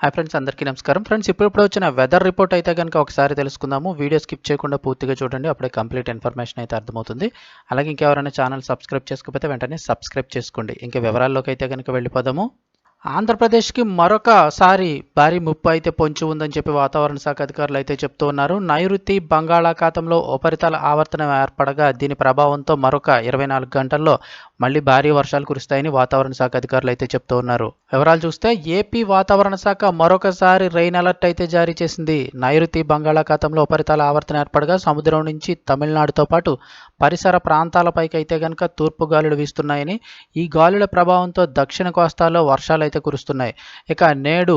Hi friends అందరికీ నమస్కారం. Friends ఇప్పుడు వచ్చిన వెదర్ రిపోర్ట్ అయితే కనుక ఒకసారి తెలుసుకుందాము. వీడియో స్కిప్ చేయకుండా పూర్తిగా చూడండి అప్పుడే కంప్లీట్ ఇన్ఫర్మేషన్ అయితే అర్థమవుతుంది. అలాగే ఇంకెవరైనా ఛానల్ సబ్స్క్రైబ్ చేసుకోకపోతే వెంటనే సబ్స్క్రైబ్ చేసుకోండి. ఇంకా వివరాల్లోకి అయితే కనుక వెళ్ళిపోదాము. ఆంధ్రప్రదేశ్కి మరొకసారి భారీ ముప్పు అయితే పొంచి ఉందని చెప్పి వాతావరణ శాఖ అధికారులు అయితే చెప్తూ ఉన్నారు. నైరుతి బంగాళాఖాతంలో ఉపరితల ఆవర్తనం ఏర్పడగా దీని ప్రభావంతో మరొక ఇరవై నాలుగు గంటల్లో మళ్ళీ భారీ వర్షాలు కురుస్తాయని వాతావరణ శాఖ అధికారులు అయితే చెప్తూ ఉన్నారు. వివరాలు చూస్తే ఏపీ వాతావరణ శాఖ మరొకసారి రెయిన్ అలర్ట్ అయితే జారీ చేసింది. నైరుతి బంగాళాఖాతంలో ఉపరితల ఆవర్తనం ఏర్పడగా సముద్రం నుంచి తమిళనాడుతో పాటు పరిసర ప్రాంతాలపైకి అయితే కనుక తూర్పు గాలులు వీస్తున్నాయని ఈ గాలుల ప్రభావంతో దక్షిణ కోస్తాలో వర్షాలు అయితే కురుస్తున్నాయి. ఇక నేడు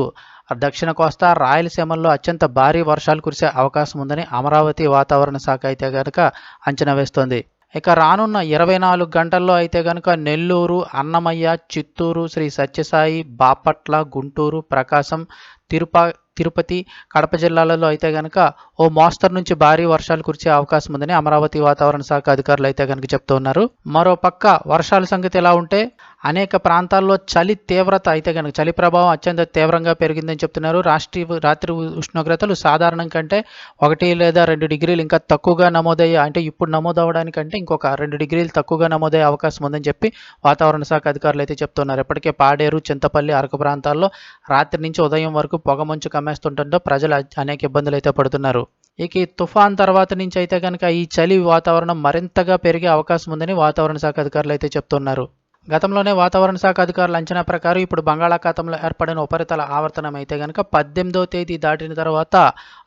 దక్షిణ కోస్తా రాయలసీమల్లో అత్యంత భారీ వర్షాలు కురిసే అవకాశం ఉందని అమరావతి వాతావరణ శాఖ అయితే కనుక అంచనా వేస్తోంది. ఇక రానున్న ఇరవై నాలుగు గంటల్లో అయితే కనుక నెల్లూరు అన్నమయ్య చిత్తూరు శ్రీ సత్యసాయి బాపట్ల గుంటూరు ప్రకాశం తిరుప తిరుపతి కడప జిల్లాలలో అయితే కనుక ఓ మోస్తరు నుంచి భారీ వర్షాలు కురిసే అవకాశం ఉందని అమరావతి వాతావరణ శాఖ అధికారులు అయితే కనుక చెప్తూ ఉన్నారు. మరో పక్క వర్షాల సంగతి ఎలా ఉంటే అనేక ప్రాంతాల్లో చలి తీవ్రత అయితే కనుక చలి ప్రభావం అత్యంత తీవ్రంగా పెరిగిందని చెప్తున్నారు. రాష్ట్రీ రాత్రి ఉష్ణోగ్రతలు సాధారణం కంటే ఒకటి లేదా రెండు డిగ్రీలు ఇంకా తక్కువగా నమోదయ్యే అంటే ఇప్పుడు నమోదవడానికంటే ఇంకొక రెండు డిగ్రీలు తక్కువగా నమోదయ్యే అవకాశం ఉందని చెప్పి వాతావరణ శాఖ అధికారులు అయితే చెప్తున్నారు. ఇప్పటికే పాడేరు చింతపల్లి అరకు ప్రాంతాల్లో రాత్రి నుంచి ఉదయం వరకు పొగమంచు కమ్మేస్తుండటంతో ప్రజలు అనేక ఇబ్బందులు అయితే పడుతున్నారు. ఇక ఈ తుఫాన్ తర్వాత నుంచి అయితే కనుక ఈ చలి వాతావరణం మరింతగా పెరిగే అవకాశం ఉందని వాతావరణ శాఖ అధికారులు అయితే చెప్తున్నారు. గతంలోనే వాతావరణ శాఖ అధికారుల అంచనా ప్రకారం ఇప్పుడు బంగాళాఖాతంలో ఏర్పడిన ఉపరితల ఆవర్తనం అయితే కనుక పద్దెనిమిదవ తేదీ దాటిన తర్వాత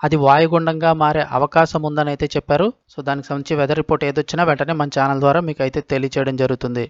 అది వాయుగుండంగా మారే అవకాశం ఉందని అయితే చెప్పారు. సో దానికి సంబంధించి వెదర్ రిపోర్ట్ ఏదొచ్చినా వెంటనే మన ఛానల్ ద్వారా మీకు అయితే తెలియచేయడం జరుగుతుంది.